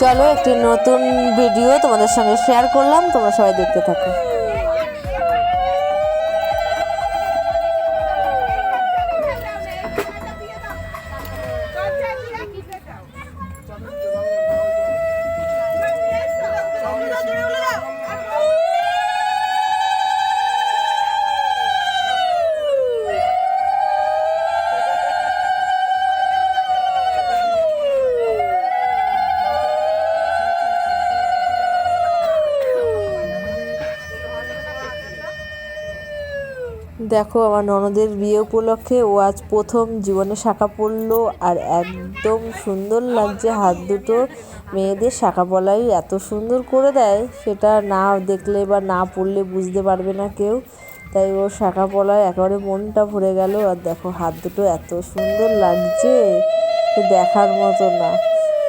চলো একটি নতুন ভিডিও তোমাদের সঙ্গে শেয়ার করলাম তোমরা সবাই দেখতে থাকো। দেখো, আমার ননদের বিয়ে উপলক্ষে ও আজ প্রথম জীবনে শাখা পরলো আর একদম সুন্দর লাগছে হাত দুটো মেয়েদের শাখা পলাই। এত সুন্দর করে দেয়, সেটা না দেখলে বা না পড়লে বুঝতে পারবে না কেউ। তাই ও শাখা পলায়, একেবারে মনটা ভরে গেল। আর দেখো, হাত দুটো এত সুন্দর লাগছে দেখার মতো না।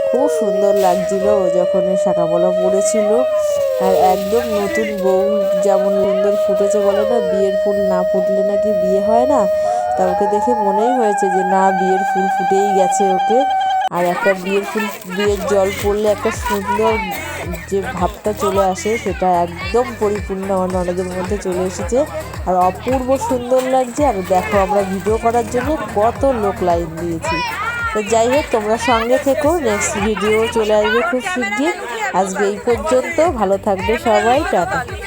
খুব সুন্দর লাগছিল ও যখন এই শাখা পলা পরেছিল আর একদম নতুন বউ যেমন সুন্দর ফুটেছে বলে না, বিয়ের ফুল না ফুটলে নাকি বিয়ে হয় না? তা ওকে দেখে মনেই হয়েছে যে না, বিয়ের ফুল ফুটেই গেছে ওকে। আর একটা বিয়ের ফুল, বিয়ের জল পড়লে একটা সুন্দর যে ভাবটা চলে আসে, সেটা একদম পরিপূর্ণ আমার ননদের মধ্যে চলে এসেছে। আর অপূর্ব সুন্দর লাগছে, আর দেখো আমরা ভিডিও করার জন্য কত লোক লাইন দিয়েছি। তো যাই হোক, তোমরা সঙ্গে থেকো নেক্সট ভিডিও চলে আসবে খুব শিগগির। আজকে এই পর্যন্ত। ভালো থাকবে সবাই টাটা।